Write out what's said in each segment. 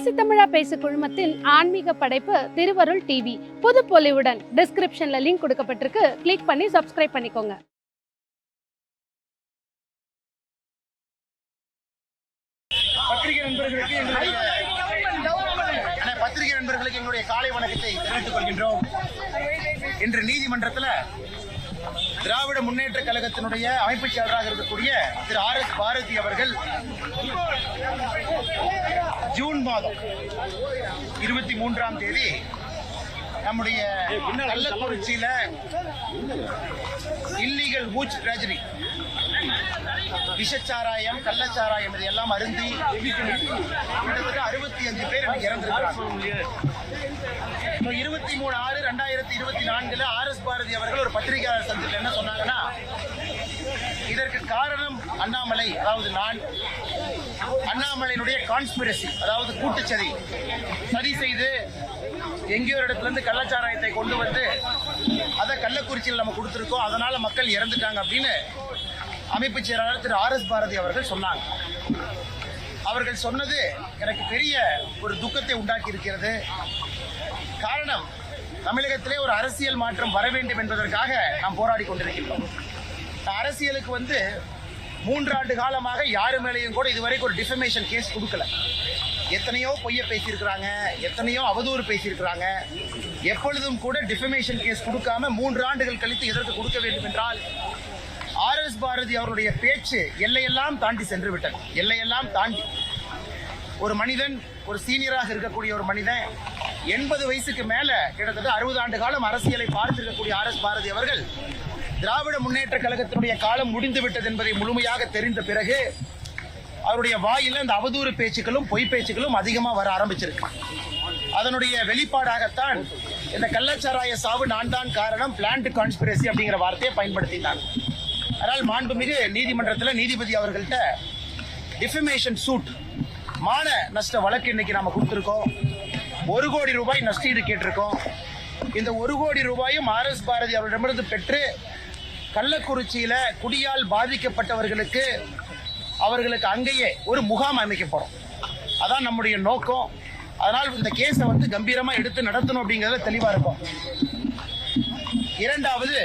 பேசி தமிழா பேசு குழுமத்தின் ஆன்மீக படைப்பு திருவருள் டிவி புது பொலிவுடன் டிஸ்கிரிப்ஷன்ல லிங்க் கொடுக்கப்பட்டிருக்கு. கிளிக் பண்ணி சப்ஸ்கிரைப் பண்ணிக்கோங்க. பத்திரிகை நண்பர்களுக்கு பத்திரிகை நண்பர்களுக்கு எங்களுடைய காலை வணக்கத்தை தெரிவித்துக் கொள்கின்றோம். இன்று நீதிமன்றத்தில் திராவிட முன்னேற்ற கழகத்தினுடைய அமைப்பு செயலராக இருக்கக்கூடிய திரு ஆர் எஸ் பாரதி அவர்கள் ஜூன் மாதம் இருபத்தி மூன்றாம் தேதி நம்முடைய கள்ளக்குறிச்சியில இல்லீகல் ஊச் ட்ராஜடி விஷச்சாராயம் கள்ளச்சாராயம் இது எல்லாம் அருந்தி கிட்டத்தட்ட அறுபத்தி அஞ்சு பேர் இன்னைக்கு இறந்திருக்கிறாங்க. இருபத்தி மூணு ஆறு ரெண்டாயிரத்தி இருபத்தி நான்குல ஆர் எஸ் பாரதி அவர்கள் ஒரு பத்திரிகையாளர் சந்திப்பில் என்ன சொன்னாங்கன்னா இதற்கு காரணம் அண்ணாமலை அதாவது நான். அண்ணாமலையினுடைய கான்ஸ்பிரசி அதாவது கூட்டுச்சதி. சதி செய்து எங்கேயோ ஒரு இடத்துல இருந்து கள்ளச்சாராயத்தை கொண்டு வந்து அதை கள்ளக்குறிச்சியில் நம்ம கொடுத்துருக்கோம். அதனால மக்கள் இறந்துட்டாங்க அப்படின்னு அமைப்புச் செயலாளர் திரு ஆர் எஸ் பாரதி அவர்கள் சொன்னாங்க. அவர்கள் சொன்னது எனக்கு பெரிய ஒரு துக்கத்தை உண்டாக்கி இருக்கிறது காரணம் தமிழகத்திலே ஒரு அரசியல் மாற்றம் வர வேண்டும் என்பதற்காக நாம் போராடி கொண்டிருக்கின்றோம். அரசியலுக்கு வந்து மூன்றாண்டு காலமாக யாரு மேலேயும் கூட இதுவரைக்கும் ஒரு டிஃபமேஷன் கேஸ் கொடுக்கல. எத்தனையோ பொய்ய பேசியிருக்கிறாங்க எத்தனையோ அவதூறு பேசியிருக்கிறாங்க. எப்பொழுதும் கூட டிஃபமேஷன் கேஸ் கொடுக்காம மூன்று ஆண்டுகள் கழித்து எதற்கு கொடுக்க வேண்டும் என்றால் ஆர் எஸ் பாரதி அவருடைய பேச்சு எல்லையெல்லாம் தாண்டி சென்று விட்டது எல்லையெல்லாம் தாண்டி ஒரு மனிதன் ஒரு சீனியராக இருக்கக்கூடிய ஒரு மனிதன் எண்பது வயசுக்கு மேல கிட்டத்தட்ட அறுபது ஆண்டு காலம் அரசியலை பார்த்திருக்கக்கூடிய ஆர் எஸ் பாரதி அவர்கள் திராவிட முன்னேற்ற கழகத்தினுடைய காலம் முடிந்து விட்டது என்பதை முழுமையாக தெரிந்த பிறகு அவருடைய வாயில இந்த அவதூறு பேச்சுக்களும் பொய் பேச்சுக்களும் அதிகமாக வர ஆரம்பிச்சிருக்கு. அதனுடைய வெளிப்பாடாகத்தான் இந்த கள்ளச்சாராய சாவு நான் தான் காரணம் பிளான்ட் கான்ஸ்பிரசி அப்படிங்கிற வார்த்தையை பயன்படுத்தினார் அதனால் மாண்புமிகு நீதிமன்றத்தில் நீதிபதி அவர்கள்ட்ட டிஃபமேஷன் சூட் மான நஷ்ட வழக்கு இன்னைக்கு நாம கொடுத்துருக்கோம். ஒரு கோடி ரூபாய் நஷ்டீடு கேட்டிருக்கோம். இந்த ஒரு கோடி ரூபாயும் ஆர் எஸ் பாரதி அவரிடமிருந்து பெற்று கள்ளக்குறிச்சியில குடியால் பாதிக்கப்பட்டவர்களுக்கு அவர்களுக்கு அங்கேயே ஒரு முகாம் அமைக்க போறோம். அதான் நம்முடைய நோக்கம். அதனால் இந்த கேஸை வந்து கம்பீரமா எடுத்து நடத்தணும் அப்படிங்கிறத தெளிவா இருக்கும். இரண்டாவது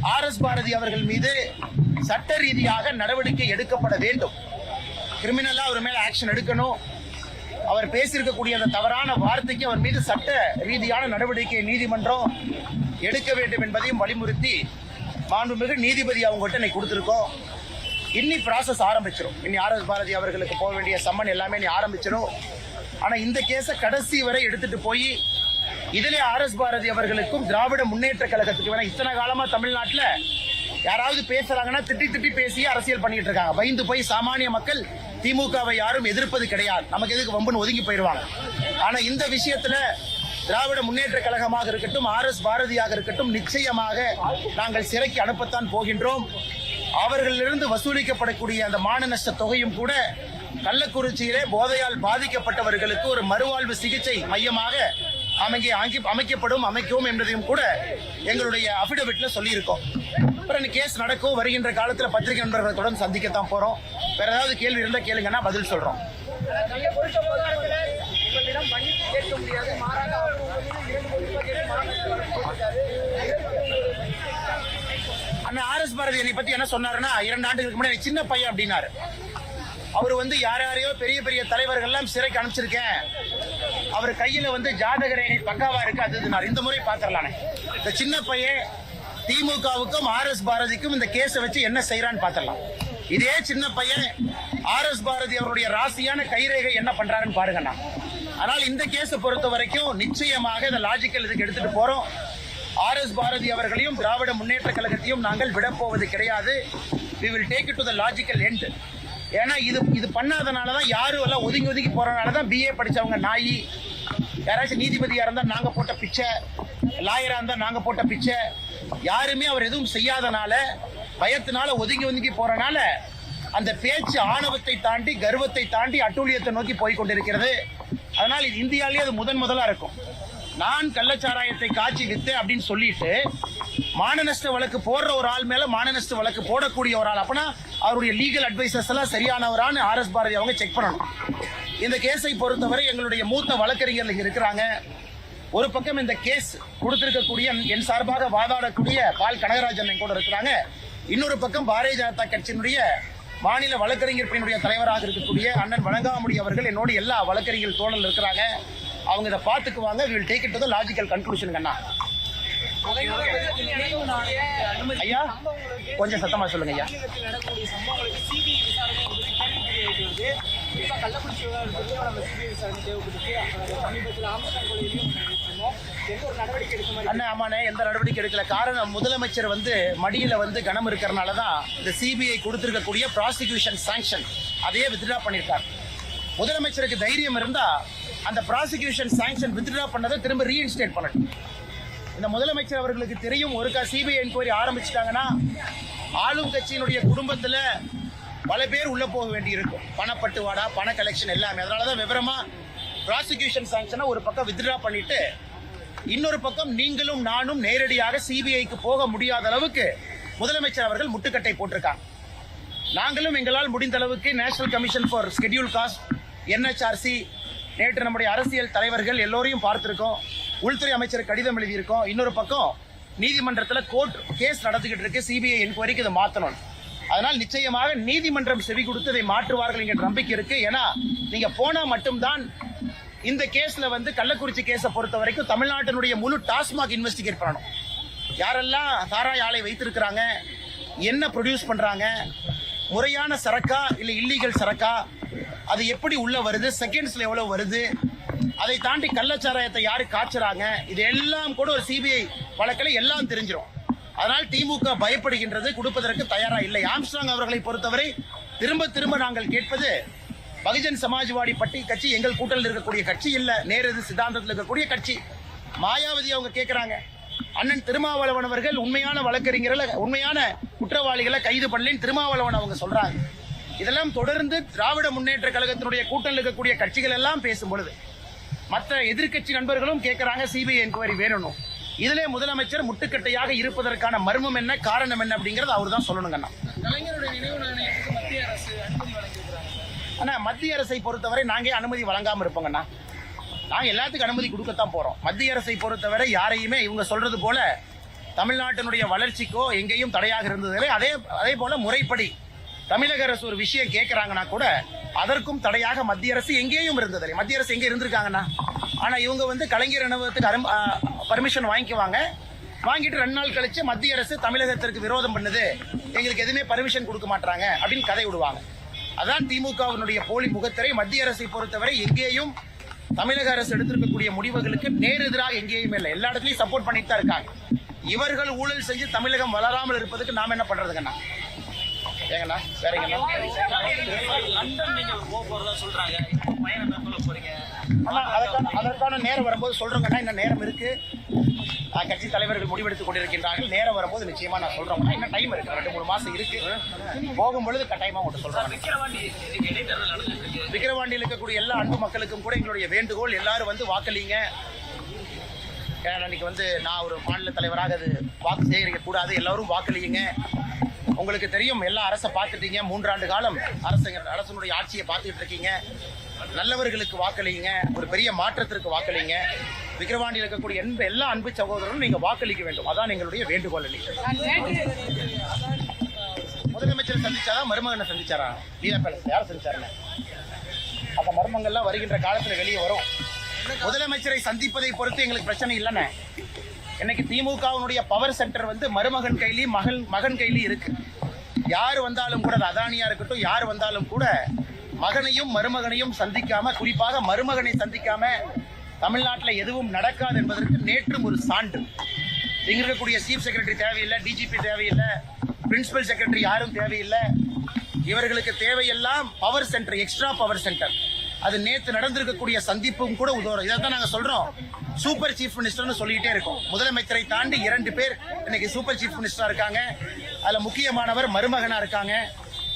ஆர் எஸ் பாரதி அவர்கள் மீது சட்ட ரீதியாக நடவடிக்கை எடுக்கப்பட வேண்டும். கிரிமினலா அவர் மேல ஆக்ஷன் எடுக்கணும். அவர் பேசியிருக்கக்கூடிய அந்த தவறான வார்த்தைக்கு அவர் மீது சட்ட ரீதியான நடவடிக்கை நீதிமன்றம் எடுக்க வேண்டும் என்பதையும் வலியுறுத்தி மாண்புமிகு நீதிபதி அவங்ககிட்ட இன்னைக்கு கொடுத்துருக்கோம். இன்னி ப்ராசஸ் ஆரம்பிச்சிடும் இன்னி ஆர் எஸ் பாரதி அவர்களுக்கு போக வேண்டிய சம்மன் எல்லாமே நீ ஆரம்பிச்சிடும் ஆனால் இந்த கேஸை கடைசி வரை எடுத்துட்டு போய் இதிலே ஆர் எஸ் பாரதி அவர்களுக்கும் திராவிட முன்னேற்ற கழகத்துக்கு வேணா இத்தனை காலமாக தமிழ்நாட்டில் யாராவது பேசுறாங்கன்னா திட்டி திட்டி பேசி அரசியல் பண்ணிட்டு இருக்காங்க. பயந்து போய் சாமானிய மக்கள் திமுகவை யாரும் எதிர்ப்பது கிடையாது. நமக்கு எதுக்கு வம்புன்னு ஒதுங்கி போயிடுவாங்க. ஆனா இந்த விஷயத்துல திராவிட முன்னேற்ற கழகமாக இருக்கட்டும் ஆர் எஸ் பாரதியாக இருக்கட்டும் நிச்சயமாக நாங்கள் சிறைக்கு அனுப்பத்தான் போகின்றோம். அவர்களிலிருந்து வசூலிக்கப்படக்கூடிய அந்த மான நஷ்ட தொகையும் கூட கள்ளக்குறிச்சியிலே போதையால் பாதிக்கப்பட்டவர்களுக்கு ஒரு மறுவாழ்வு சிகிச்சை மையமாக அமைக்க அங்கி- அமைக்கப்படும் அமைக்கவும் என்பதையும் கூட எங்களுடைய அபிடவிட்ல சொல்லியிருக்கோம். அப்புறம் இந்த கேஸ் நடக்கும் வருகின்ற காலத்துல பத்திரிகை நண்பர்களை தொடர்ந்து சந்திக்கத்தான் போகிறோம் வேற ஏதாவது கேள்வி இருந்தால் கேளுங்கன்னா பதில் சொல்கிறோம் அண்ணா ஆர்எஸ் பாரதி என்னை பற்றி என்ன சொன்னாருன்னா இரண்டு ஆண்டுகளுக்கு முன்னாடி சின்ன பையன் அப்படின்னாரு. அவர் வந்து யார் யாரையோ பெரிய பெரிய தலைவர்கள்லாம் சிறைக்கு அனுப்பிச்சிருக்கேன். அவர் கையில் வந்து ஜாதக ரேகை பக்காவா இருக்கு அது இதுனாரு. இந்த முறை பாத்திரலானே இந்த சின்ன பையன் திமுகவுக்கும் ஆர் எஸ் பாரதிக்கும் இந்த கேஸை வச்சு என்ன செய்யறான்னு பாத்திரலாம் இதே சின்ன பையன் ஆர் எஸ் பாரதி அவருடைய ராசியான கைரேகை என்ன பண்றாருன்னு பாருங்கண்ணா. ஆனால் இந்த கேஸை பொறுத்த வரைக்கும் நிச்சயமாக இந்த லாஜிக்கல் இதுக்கு எடுத்துட்டு போறோம். ஆர் எஸ் பாரதி அவர்களையும் திராவிட முன்னேற்ற கழகத்தையும் நாங்கள் விடப்போவது கிடையாது. We will take it to the logical end ஏன்னா இது இது பண்ணாதனால தான் யாரும் எல்லாம் ஒதுங்கி ஒதுங்கி போறனால தான் பிஏ படித்தவங்க நாயி. யாராச்சும் நீதிபதியாக இருந்தால் நாங்கள் போட்ட பிச்சை லாயராக இருந்தால் நாங்கள் போட்ட பிச்சை. யாருமே அவர் எதுவும் செய்யாதனால பயத்தினால ஒதுங்கி ஒதுங்கி போறனால அந்த பேச்சு ஆணவத்தை தாண்டி கர்வத்தை தாண்டி அட்டூழியத்தை நோக்கி போய் கொண்டிருக்கிறது. அதனால் இது இந்தியாவிலேயே அது முதன் முதலா இருக்கும். நான் கள்ளச்சாராயத்தை காய்ச்சி வித்தேன் அப்படின்னு சொல்லிட்டு மானநஷ்ட வழக்கு போடுற ஒரு ஆள் மேல மானநஷ்ட வழக்கு போடக்கூடிய ஒரு ஆள். அப்பனா அவருடைய லீகல் அட்வைசர்ஸ் எல்லாம் சரியானவரான்னு ஆர் எஸ் பாரதி அவங்க செக் பண்ணணும். இந்த கேஸை பொறுத்தவரை எங்களுடைய மூத்த வழக்கறிஞர்கள் இருக்கிறாங்க. ஒரு பக்கம் இந்த கேஸ் கொடுத்திருக்கக்கூடிய என் சார்பாக வாதாடக்கூடிய பால் கனகராஜன் என் கூட இருக்கிறாங்க. இன்னொரு பக்கம் பாரதிய ஜனதா கட்சியினுடைய மாநில வழக்கறிஞர் பிரிவினுடைய தலைவராக இருக்கக்கூடிய அண்ணன் வழங்காமுடி அவர்கள் என்னோடு எல்லா வழக்கறிஞர் தோழல் இருக்கிறாங்க. அவங்க இதை பார்த்துக்குவாங்க. Will take it to logical conclusion அண்ணா ஐயா கொஞ்சம் சத்தமா சொல்லுங்க ஐயா. கள்ளக்குறிச்சி நம்ம சிபிஐ விசாரணை தேவைப்படுது சமீபத்தில் ஆம்ஸ்டாங் கொலையிலையும் அண்ணா ஆமாண்ணே எந்த நடவடிக்கை எடுக்கல. காரணம் முதலமைச்சர் வந்து மடியில் வந்து கனம் இருக்கிறனால தான் இந்த சிபிஐ கொடுத்துருக்கக்கூடிய ப்ராசிக்யூஷன் சாங்ஷன் அதையே வித்ட்ரா பண்ணியிருக்காரு முதலமைச்சருக்கு தைரியம் இருந்தால் அந்த ப்ராசிக்யூஷன் சாங்ஷன் வித்ட்ரா பண்ணதை திரும்ப ரீஇன்ஸ்டேட் பண்ணட்டும். இந்த முதலமைச்சர் அவர்களுக்கு தெரியும் ஒருக்கா சிபிஐ என்கொயரி ஆரம்பிச்சிட்டாங்கன்னா ஆளும் கட்சியினுடைய குடும்பத்தில் பல பேர் உள்ளே போக வேண்டியிருக்கும். பணப்பட்டுவாடா பண கலெக்ஷன் எல்லாமே. அதனால தான் விவரமாக ப்ராசிக்யூஷன் சாங்ஷனை ஒரு பக்கம் வித்ட்ரா பண்ணிவிட்டு இன்னொரு பக்கம் நீங்களும் நானும் நேரடியாக சிபிஐக்கு போக முடியாத அளவுக்கு முதலமைச்சர் அவர்கள் முட்டுக்கட்டை போட்டிருக்காங்க. நாங்களும் எங்களால் முடிந்த அளவுக்கு national commission for scheduled caste NHRC நேற்று நம்முடைய அரசியல் தலைவர்கள் எல்லோரையும் பார்த்துருக்கோம். உள்துறை அமைச்சர் கடிதம் எழுதியிருக்கோம். இன்னொரு பக்கம் நீதிமன்றத்தில் கோர்ட் கேஸ் நடத்திக்கிட்டு இருக்கு. சிபிஐ என்கொயரிக்கு இதை மாற்றணும் அதனால் நிச்சயமாக நீதிமன்றம் செவி கொடுத்து இதை மாற்றுவார்கள் என்கிற நம்பிக்கை இருக்கு. ஏன்னா நீங்க போனா மட்டும்தான் இந்த கேஸ்ல வந்து கள்ளக்குறிச்சி கேஸை பொறுத்த வரைக்கும் தமிழ்நாட்டினுடைய முழு டாஸ்மாக் இன்வெஸ்டிகேட் பண்ணணும். யாரெல்லாம் சாராய ஆலை வைத்திருக்கிறாங்க என்ன ப்ரொடியூஸ் பண்ணுறாங்க முறையான சரக்கா இல்லை இல்லீகல் சரக்கா அது எப்படி உள்ளே வருது செகண்ட்ஸில் எவ்வளோ வருது அதை தாண்டி கள்ளச்சாராயத்தை யாரு காய்ச்சறாங்க இது எல்லாம் கூட ஒரு சிபிஐ வழக்கில் எல்லாம் தெரிஞ்சிடும் அதனால் திமுக பயப்படுகின்றது கொடுப்பதற்கு தயாராக இல்லை. ஆம்ஸ்டாங் அவர்களை பொறுத்தவரை திரும்ப திரும்ப நாங்கள் கேட்பது பகுஜன் சமாஜ்வாடி பட்டி கட்சி எங்கள் கூட்டணியில் இருக்கக்கூடிய கட்சி இல்லை நேரது சித்தாந்தத்தில் இருக்கக்கூடிய கட்சி. மாயாவதி அவங்க கேட்குறாங்க அண்ணன் திருமாவளவன் அவர்கள் உண்மையான வழக்கறிஞர்களை உண்மையான குற்றவாளிகளை கைது பண்ணலன்னு திருமாவளவன் அவங்க சொல்றாங்க. இதெல்லாம் தொடர்ந்து திராவிட முன்னேற்ற கழகத்தினுடைய கூட்டணியில் இருக்கக்கூடிய கட்சிகள் எல்லாம் பேசும் பொழுது மற்ற எதிர்க்கட்சி நண்பர்களும் கேட்குறாங்க சிபிஐ என்கொயரி வேணும் இதிலே முதலமைச்சர் முட்டுக்கட்டையாக இருப்பதற்கான மர்மம் என்ன காரணம் என்ன அப்படிங்கறது அவர் தான் சொல்லணுங்கண்ணா. ஆனால் மத்திய அரசை பொறுத்தவரை நாங்கள் அனுமதி வழங்காமல் இருப்போங்கண்ணா? நாங்கள் எல்லாத்துக்கும் அனுமதி கொடுக்கத்தான் போகிறோம் மத்திய அரசை பொறுத்தவரை யாரையுமே இவங்க சொல்கிறது போல் தமிழ்நாட்டினுடைய வளர்ச்சிக்கோ எங்கேயும் தடையாக இருந்ததில்லை அதே அதே போல் முறைப்படி தமிழக அரசு ஒரு விஷயம் கேட்குறாங்கன்னா கூட அதற்கும் தடையாக மத்திய அரசு எங்கேயும் இருந்ததில்லை மத்திய அரசு எங்கே இருந்திருக்காங்கண்ணா? ஆனால் இவங்க வந்து கலைஞர் உணவகத்துக்கு பர்மிஷன் வாங்கிக்குவாங்க. வாங்கிட்டு ரெண்டு நாள் கழிச்சு மத்திய அரசு தமிழகத்திற்கு விரோதம் பண்ணுது. எங்களுக்கு எதுவுமே பர்மிஷன் கொடுக்க மாட்டாங்க அப்படின்னு கதை விடுவாங்க. அதான் திமுகவினுடைய போலி முகத்திரை. மத்திய அரசை பொறுத்தவரை எங்கேயும் தமிழக அரசு எடுத்திருக்கக்கூடிய முடிவுகளுக்கு நேர் எதிராக எங்கேயும் இல்லை. எல்லா இடத்துலயும் சப்போர்ட் பண்ணிட்டு தான் இருக்காங்க. இவர்கள் ஊழல் செஞ்சு தமிழகம் வளராமல் இருப்பதுக்கு நாம என்ன பண்றதுங்கண்ணா ஏங்கண்ணா வேறங்கண்ணா அதற்கான அதற்கான நேரம் வரும்போது சொல்றோங்கண்ணா இன்னும் நேரம் இருக்கு. கட்சி தலைவர்கள் முடிவெடுத்துக் கொண்டிருக்கின்றார்கள். நேரம் வரும்போது நிச்சயமா நான் சொல்றேன். இன்னும் டைம் இருக்கு. ரெண்டு மூணு மாசம் இருக்கு. போகும்பொழுது கட்டாயமா உங்கள்கிட்ட சொல்றேன். விக்கிரவாண்டியில் இருக்கக்கூடிய எல்லா அன்பு மக்களுக்கும் கூட எங்களுடைய வேண்டுகோள் எல்லாரும் வந்து வாக்களிங்க. ஏன்னா வந்து நான் ஒரு மாநில தலைவராக அது வாக்கு சேகரிக்க கூடாது. எல்லாரும் வாக்களியுங்க உங்களுக்கு தெரியும் எல்லா அரசை பார்த்துட்டீங்க. மூன்றாண்டு காலம் அரசு அரசனுடைய ஆட்சியை பார்த்துக்கிட்டு இருக்கீங்க. நல்லவர்களுக்கு வாக்களிங்க. ஒரு பெரிய மாற்றத்திற்கு வாக்களிங்க. விக்கிரவாண்டியில் இருக்கக்கூடிய எந்த எல்லா அன்பு சகோதரரும் நீங்க வாக்களிக்க வேண்டும். அதான் எங்களுடைய வேண்டுகோள் முதலமைச்சர் சந்திச்சாரா? மருமகனை சந்திச்சாரா? லீலா பேலஸ் யாரை சந்திச்சாருன்னு? அந்த மர்மங்கள்லாம் வருகின்ற காலத்துல வெளியே வரும். முதலமைச்சரை சந்திப்பதை பொறுத்து எங்களுக்கு பிரச்சனை இல்லைண்ணே. இன்னைக்கு திமுகவினுடைய பவர் சென்டர் வந்து மருமகன் கையிலையும் மகன் மகன் கையிலையும் இருக்கு. யார் வந்தாலும் கூட அது அதானியா இருக்கட்டும் யார் வந்தாலும் கூட மகனையும் மருமகனையும் சந்திக்காம குறிப்பாக மருமகனை சந்திக்காம தமிழ்நாட்டில் எதுவும் நடக்காது என்பதற்கு நேற்றும் ஒரு சான்று. இங்க இருக்கக்கூடிய சீஃப் செக்ரட்டரி தேவையில்லை டிஜிபி தேவையில்லை பிரின்சிபல் செக்ரட்டரி யாரும் தேவையில்லை. இவர்களுக்கு தேவையெல்லாம் power centre extra power centre அது நேற்று நடந்திருக்கக்கூடிய சந்திப்பும் கூட உதவும் இதை தான் நாங்கள் சொல்கிறோம் சூப்பர் சீஃப் மினிஸ்டர்னு சொல்லிக்கிட்டே இருக்கோம். முதலமைச்சரை தாண்டி இரண்டு பேர் இன்னைக்கு சூப்பர் சீஃப் மினிஸ்டராக இருக்காங்க. அதில் முக்கியமானவர் மருமகனாக இருக்காங்க.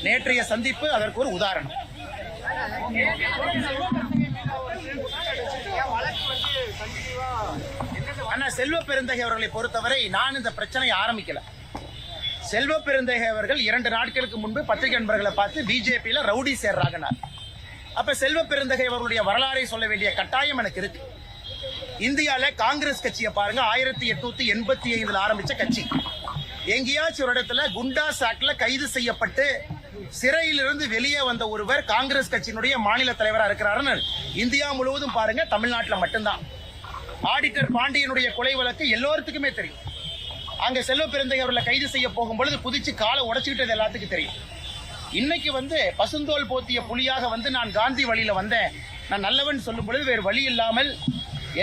நேற்றைய சந்திப்பு அதற்கு ஒரு உதாரணம். ஆனா செல்வ பெருந்தகை அவர்களை பொறுத்தவரை நான் இந்த பிரச்சனையை ஆரம்பிக்கல. செல்வ பெருந்தகை அவர்கள் இரண்டு நாட்களுக்கு முன்பு பத்திரிகை நண்பர்களை பார்த்து பிஜேபியில ரவுடி சேர்றாங்கனார். அப்ப செல்வ பெருந்தகை அவர்களுடைய வரலாறை சொல்ல வேண்டிய கட்டாயம் எனக்கு இருக்கு. இந்தியால காங்கிரஸ் கட்சியை பாருங்க ஆயிரத்தி எட்நூத்தி எண்பத்தி ஐந்துல ஆரம்பிச்ச கட்சி. எங்கேயாச்சும் ஒரு இடத்துல குண்டா சாக்ல கைது செய்யப்பட்டு சிறையிலிருந்து வெளியே வந்த ஒருவர் காங்கிரஸ் கட்சியினுடைய மாநில தலைவரா இருக்கிறாருன்னு இந்தியா முழுவதும் பாருங்க தமிழ்நாட்டில் மட்டும்தான். ஆடிட்டர் பாண்டியனுடைய கொலை வழக்கு எல்லோருத்துக்குமே தெரியும். அங்க செல்வ பிறந்தை அவர்களை கைது செய்ய போகும்பொழுது புதிச்சு காலை உடச்சிக்கிட்டது எல்லாத்துக்கும் தெரியும். இன்னைக்கு வந்து பசுந்தோல் போத்திய புலியாக வந்து நான் காந்தி வழியில வந்தேன். நான் நல்லவன் சொல்லும் பொழுது வேறு வழி இல்லாமல்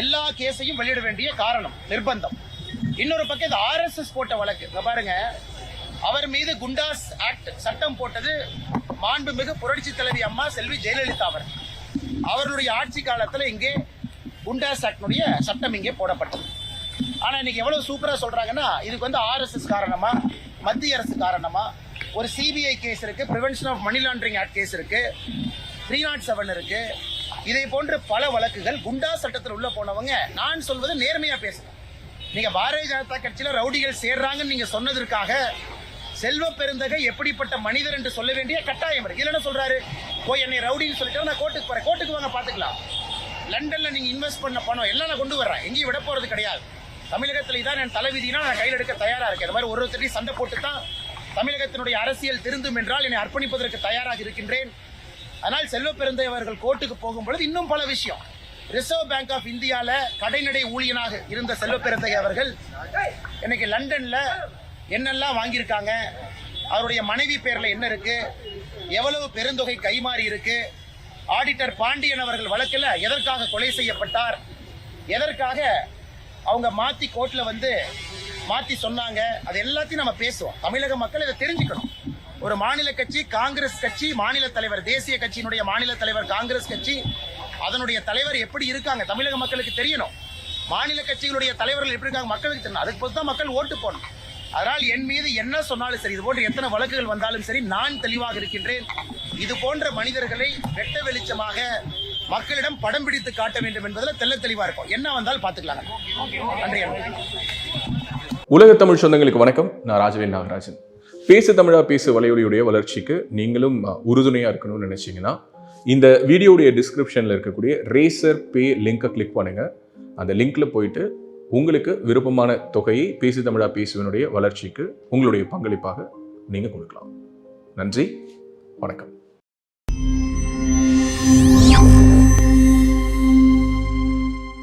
எல்லா கேஸையும் வெளியிட வேண்டிய காரணம் நிர்பந்தம். இன்னொரு பக்கம் இது ஆர்எஸ்எஸ் போட்ட வழக்கு. பாருங்க. அவர் மீது குண்டாஸ் ஆக்ட் சட்டம் போட்டது மாண்புமிகு புரட்சி தலைவி அம்மா செல்வி ஜெயலலிதா அவர். அவருடைய ஆட்சி காலத்தில் இங்கே குண்டாஸ் ஆக்டினுடைய சட்டம் இங்கே போடப்பட்டது. ஆனால் இன்றைக்கி எவ்வளோ சூப்பராக சொல்கிறாங்கன்னா இதுக்கு வந்து ஆர்எஸ்எஸ் காரணமாக மத்திய அரசு காரணமாக ஒரு சிபிஐ கேஸ் இருக்குது prevention of money laundering act case இருக்குது த்ரீ நாட் செவன் இருக்குது இதை போன்ற பல வழக்குகள் குண்டா சட்டத்தில் உள்ள போனவங்க நான் சொல்வது நேர்மையாக பேசுகிறேன் நீங்கள் பாரதிய ஜனதா கட்சியில் ரவுடிகள் சேர்றாங்கன்னு நீங்கள் சொன்னதற்காக செல்வ பெருந்தகை எப்படிப்பட்ட மனிதர் என்று சொல்ல வேண்டிய கட்டாயம் இருக்கு. இல்லைன்னா சொல்றாரு போய் என்னை ரவுடின்னு சொல்லிட்டு நான் கோர்ட்டுக்கு போறேன். கோர்ட்டுக்கு வாங்க பாத்துக்கலாம். லண்டன்ல நீங்க இன்வெஸ்ட் பண்ண பணம் எல்லாம் நான் கொண்டு வர்றேன். எங்கேயும் விட போறது கிடையாது. தமிழகத்துல இதான் என் தலைவிதினா நான் கையில் எடுக்க தயாரா இருக்கேன். இந்த மாதிரி ஒரு ஒருத்தரையும் சண்டை போட்டு தான் தமிழகத்தினுடைய அரசியல் திருந்தும் என்றால் என்னை அர்ப்பணிப்பதற்கு தயாராக இருக்கின்றேன். ஆனால் செல்வ பெருந்தை அவர்கள் கோர்ட்டுக்கு போகும்பொழுது இன்னும் பல விஷயம். ரிசர்வ் பேங்க் ஆஃப் இந்தியால கடைநடை ஊழியனாக இருந்த செல்வ பெருந்தை அவர்கள் இன்னைக்கு லண்டன்ல என்னெல்லாம் வாங்கியிருக்காங்க? அவருடைய மனைவி பேர்ல என்ன இருக்கு? எவ்வளவு பெருந்தொகை கைமாறி இருக்கு? ஆடிட்டர் பாண்டியன் அவர்கள் வழக்கில் எதற்காக கொலை செய்யப்பட்டார்? எதற்காக அவங்க மாத்தி கோர்ட்ல வந்து மாத்தி சொன்னாங்க? அது எல்லாத்தையும் நம்ம பேசுவோம். தமிழக மக்கள் இதை தெரிஞ்சுக்கணும். ஒரு மாநில கட்சி காங்கிரஸ் கட்சி மாநில தலைவர் தேசிய கட்சியினுடைய மாநில தலைவர் காங்கிரஸ் கட்சி அதனுடைய தலைவர் எப்படி இருக்காங்க? தமிழக மக்களுக்கு தெரியணும். மாநில கட்சிகளுடைய தலைவர்கள் எப்படி இருக்காங்க? மக்களுக்கு தெரியணும். அதுக்கு பொறுத்து தான் மக்கள் ஓட்டு போடணும். அதனால் என் மீது என்ன சொன்னாலும் சரி இது போன்ற எத்தனை வழக்குகள் வந்தாலும் சரி நான் தெளிவாக இருக்கின்றேன். இது போன்ற மனிதர்களை வெட்ட வெளிச்சமாக மக்களிடம் படம் பிடித்து காட்ட வேண்டும் என்பதில் தெள்ள தெளிவா இருக்கும். என்ன வந்தாலும் பாத்துக்கலாம் நன்றி உலக தமிழ் சொந்தங்களுக்கு வணக்கம். நான் ராஜவேன் நாகராஜன். பேசு தமிழா பேசு வலையொலியுடைய வளர்ச்சிக்கு நீங்களும் உறுதுணையாக உறுதுணையா இருக்கணும்னு நினைச்சீங்கன்னா இந்த வீடியோடைய டிஸ்கிரிப்ஷன்ல இருக்கக்கூடிய ரேசர் பே லிங்கை கிளிக் பண்ணுங்க. அந்த லிங்க்ல போயிட்டு உங்களுக்கு விருப்பமான தொகையை பேசு தமிழா பேசுவனுடைய வளர்ச்சிக்கு உங்களுடைய பங்களிப்பாக நீங்க கொடுக்கலாம். நன்றி வணக்கம்.